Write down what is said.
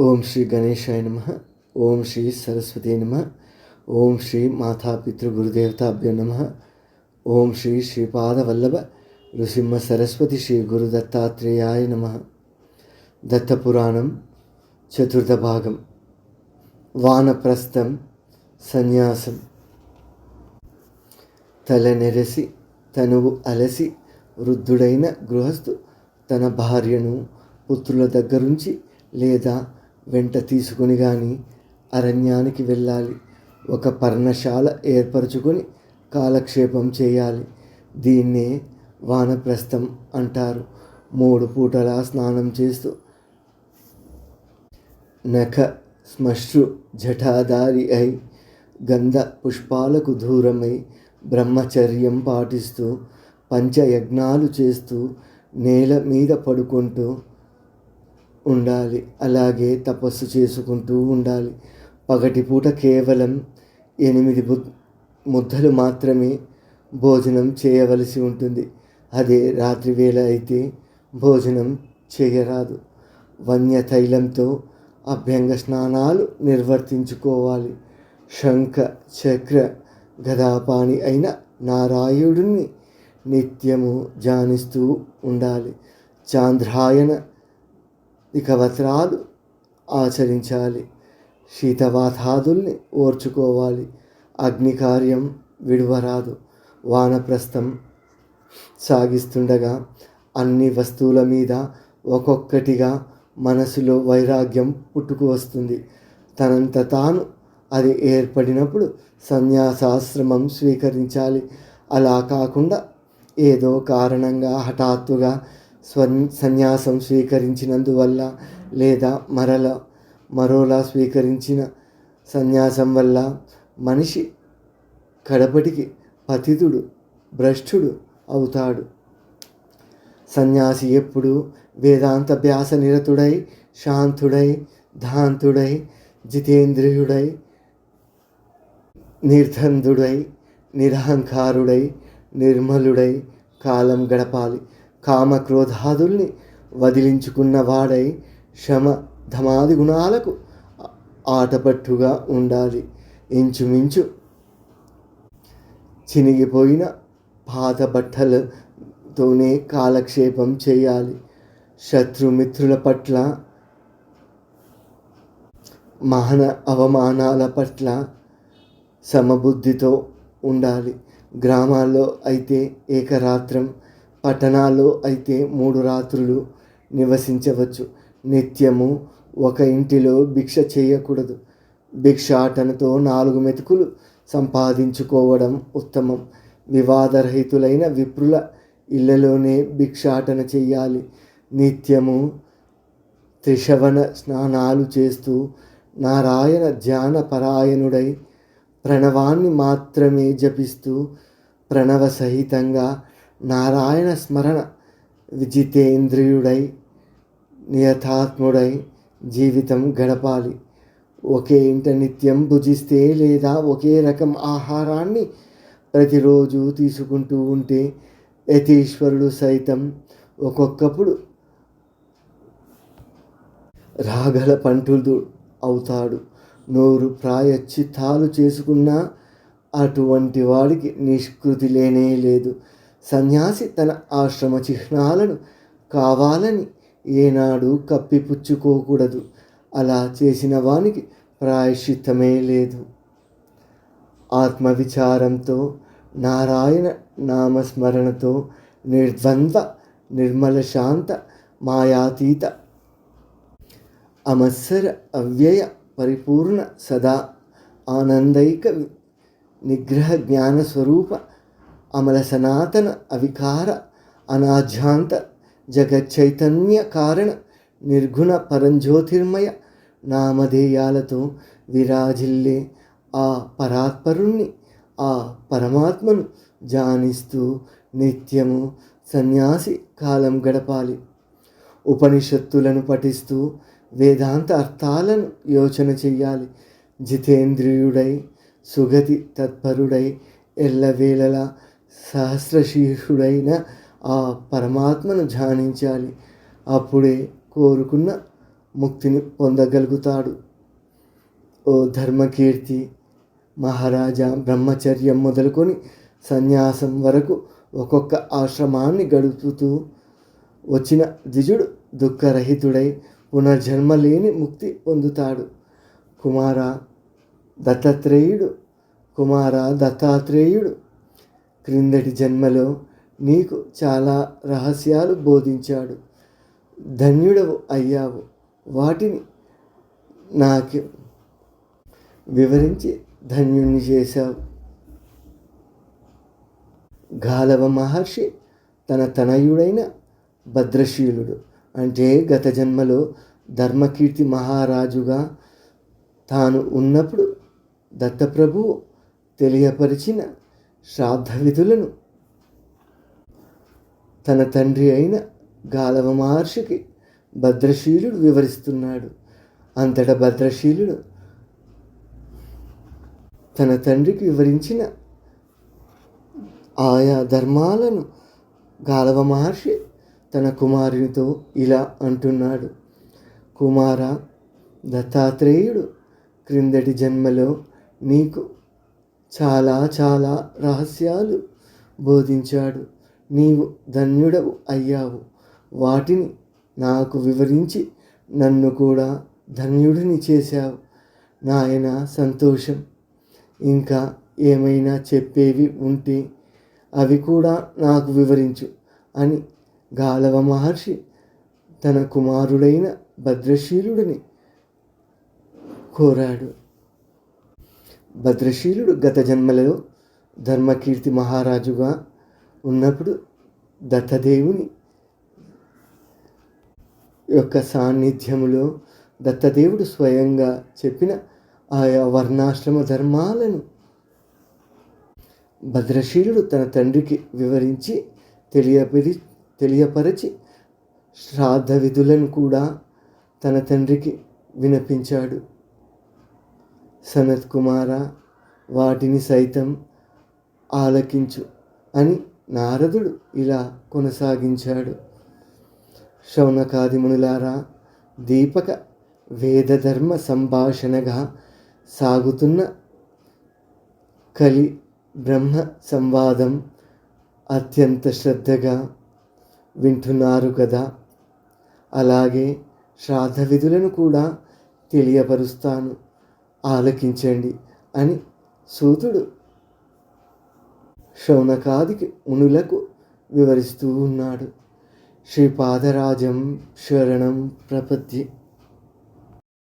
ఓం శ్రీ గణేశాయ నమ ఓం శ్రీ సరస్వతి నమ ఓం శ్రీ మాతాపితృ గురుదేవతాభ్యో నమ ఓం శ్రీ శ్రీపాదవల్లభ నృసింహ సరస్వతి శ్రీ గురు దత్తాత్రేయాయ నమ. దత్తపురాణం చతుర్థ భాగం. వానప్రస్థం సన్యాసం. తల నెరసి తనువు అలసి వృద్ధుడైన గృహస్థు తన భార్యను పుత్రుల దగ్గరుంచి లేదా వెంట తీసుకుని కానీ అరణ్యానికి వెళ్ళాలి. ఒక పర్ణశాల ఏర్పరచుకొని కాలక్షేపం చేయాలి. దీన్నే వానప్రస్థం అంటారు. మూడు పూటలా స్నానం చేస్తూ నఖ శ్మశ్రు జఠాదారి అయి గంధ పుష్పాలకు దూరమై బ్రహ్మచర్యం పాటిస్తూ పంచయజ్ఞాలు చేస్తూ నేల మీద పడుకుంటూ ఉండాలి. అలాగే తపస్సు చేసుకుంటూ ఉండాలి. పగటిపూట కేవలం ఎనిమిది ముద్దలు మాత్రమే భోజనం చేయవలసి ఉంటుంది. అదే రాత్రి వేళ అయితే భోజనం చేయరాదు. వన్య తైలంతో అభ్యంగ స్నానాలు నిర్వర్తించుకోవాలి. శంఖ చక్ర గదాపాణి అయిన నారాయణుడిని నిత్యము జానిస్తూ ఉండాలి. చాంద్రాయణ ఇక వ్రతాలు ఆచరించాలి. శీతవాతాదుల్ని ఓర్చుకోవాలి. అగ్నికార్యం విడువరాదు. వానప్రస్థం సాగిస్తుండగా అన్ని వస్తువుల మీద ఒక్కొక్కటిగా మనసులో వైరాగ్యం పుట్టుకు వస్తుంది. తనంత తాను అది ఏర్పడినప్పుడు సన్యాసాశ్రమం స్వీకరించాలి. అలా కాకుండా ఏదో కారణంగా హఠాత్తుగా స్వ సన్యాసం స్వీకరించినందువల్ల లేదా మరల మరోలా స్వీకరించిన సన్యాసం వల్ల మనిషి కడపటికి పతితుడు భ్రష్టుడు అవుతాడు. సన్యాసి ఎప్పుడు వేదాంత వ్యాస నిరతుడై శాంతుడై ధాంతుడై జితేంద్రియుడై నిర్ధందుడై నిరహంకారుడై నిర్మలుడై కాలం గడపాలి. కామక్రోధాదుల్ని వదిలించుకున్నవాడై శమ ధమాది గుణాలకు ఆటపట్టుగా ఉండాలి. ఇంచుమించు చినిగిపోయిన పాత బట్టలతోనే కాలక్షేపం చేయాలి. శత్రుమిత్రుల పట్ల మహన అవమానాల పట్ల సమబుద్ధితో ఉండాలి. గ్రామాల్లో అయితే ఏకరాత్రం పట్టణాల్లో అయితే మూడు రాత్రులు నివసించవచ్చు. నిత్యము ఒక ఇంటిలో భిక్ష చేయకూడదు. భిక్షాటనతో నాలుగు మెతుకులు సంపాదించుకోవడం ఉత్తమం. వివాదరహితులైన విప్రుల ఇళ్ళలోనే భిక్షాటన చేయాలి నిత్యము త్రిశవన స్నానాలు చేస్తూ నారాయణ ధ్యాన పరాయణుడై ప్రణవాన్ని మాత్రమే జపిస్తూ ప్రణవ సహితంగా నారాయణ స్మరణ విజితేంద్రియుడై నియతాత్ముడై జీవితం గడపాలి ఒకే ఇంట నిత్యం భుజిస్తే లేదా ఒకే రకం ఆహారాన్ని ప్రతిరోజు తీసుకుంటూ ఉంటే యతీశ్వరుడు సైతం ఒక్కొక్కప్పుడు రాగల పంటుడు అవుతాడు నోరు ప్రాయశ్చిత్తాలు చేసుకున్నా అటువంటి వాడికి నిష్కృతి లేనే లేదు సన్యాసి తన ఆశ్రమ చిహ్నాలను కావాలని ఏనాడు కప్పిపుచ్చుకోకూడదు. అలా చేసిన వానికి ప్రాయశ్చిత్తమే లేదు. ఆత్మవిచారంతో నారాయణ నామస్మరణతో నిర్ద్వంద్వ నిర్మల శాంత మాయాతీత అమత్సర అవ్యయ పరిపూర్ణ సదా ఆనందైక నిగ్రహ జ్ఞాన అమల సనాతన అవికార అనాధ్యాంత జగచ్చైతన్య కారణ నిర్గుణ పరంజ్యోతిర్మయ నామధేయాలతో విరాజిల్లే ఆ పరాత్పరుణ్ణి ఆ పరమాత్మను జానిస్తూ నిత్యము సన్యాసి కాలం గడపాలి ఉపనిషత్తులను పఠిస్తూ వేదాంత అర్థాలను యోచన చెయ్యాలి జితేంద్రియుడై సుగతి తత్పరుడై ఎల్లవేళలా సహస్రశీర్షుడైన ఆ పరమాత్మను ధ్యానించాలి. అప్పుడే కోరుకున్న ముక్తిని పొందగలుగుతాడు. ఓ ధర్మకీర్తి మహారాజా బ్రహ్మచర్యం మొదలుకొని సన్యాసం వరకు ఒక్కొక్క ఆశ్రమాన్ని గడుపుతూ వచ్చిన ద్విజుడు దుఃఖరహితుడై పునర్జన్మ లేని ముక్తి పొందుతాడు. కుమార దత్తాత్రేయుడు కుమార దత్తాత్రేయుడు క్రిందటి జన్మలో నీకు చాలా రహస్యాలు బోధించాడు. ధన్యుడవు అయ్యావు. వాటిని నాకు వివరించి ధన్యుణ్ణి చేశావు. గాలవ మహర్షి తన తనయుడైన భద్రశీలుడు. అంటే గత జన్మలో ధర్మకీర్తి మహారాజుగా తాను ఉన్నప్పుడు దత్తప్రభువు తెలియపరిచిన శ్రాద్ధ విధులను తన తండ్రి అయిన గాలవ మహర్షికి భద్రశీలుడు వివరిస్తున్నాడు. అంతటా భద్రశీలుడు తన తండ్రికి వివరించిన ఆయా ధర్మాలను గాలవ మహర్షి తన కుమారునితో ఇలా అంటున్నాడు. కుమార దత్తాత్రేయుడు క్రిందటి జన్మలో నీకు చాలా చాలా రహస్యాలు బోధించాడు. నీవు ధన్యుడవు అయ్యావు. వాటిని నాకు వివరించి నన్ను కూడా ధన్యుడిని చేశావు. నాయన సంతోషం. ఇంకా ఏమైనా చెప్పేవి ఉంటే అవి కూడా నాకు వివరించు అని గాలవ మహర్షి తన కుమారుడైన భద్రశీలుడిని కోరాడు. భద్రశీలుడు గత జన్మలో ధర్మకీర్తి మహారాజుగా ఉన్నప్పుడు దత్తదేవుని యొక్క సాన్నిధ్యములో దత్తదేవుడు స్వయంగా చెప్పిన ఆయా వర్ణాశ్రమ ధర్మాలను భద్రశీలుడు తన తండ్రికి వివరించి తెలియపరి తెలియపరచి శ్రాద్ధ విధులను కూడా తన తండ్రికి వినిపించాడు. సనత్ కుమార వాటిని సైతం ఆలకించు అని నారదుడు ఇలా కొనసాగించాడు. శౌనకాదిమునులారా దీపక వేదధర్మ సంభాషణగా సాగుతున్న కలి బ్రహ్మ సంవాదం అత్యంత శ్రద్ధగా వింటున్నారు కదా. అలాగే శ్రాద్ధ విధులను కూడా తెలియపరుస్తాను. ఆలకించండి అని సూతుడు శౌనకాదికి మునులకు వివరిస్తూ ఉన్నాడు. శ్రీపాదరాజం శరణం ప్రపద్యే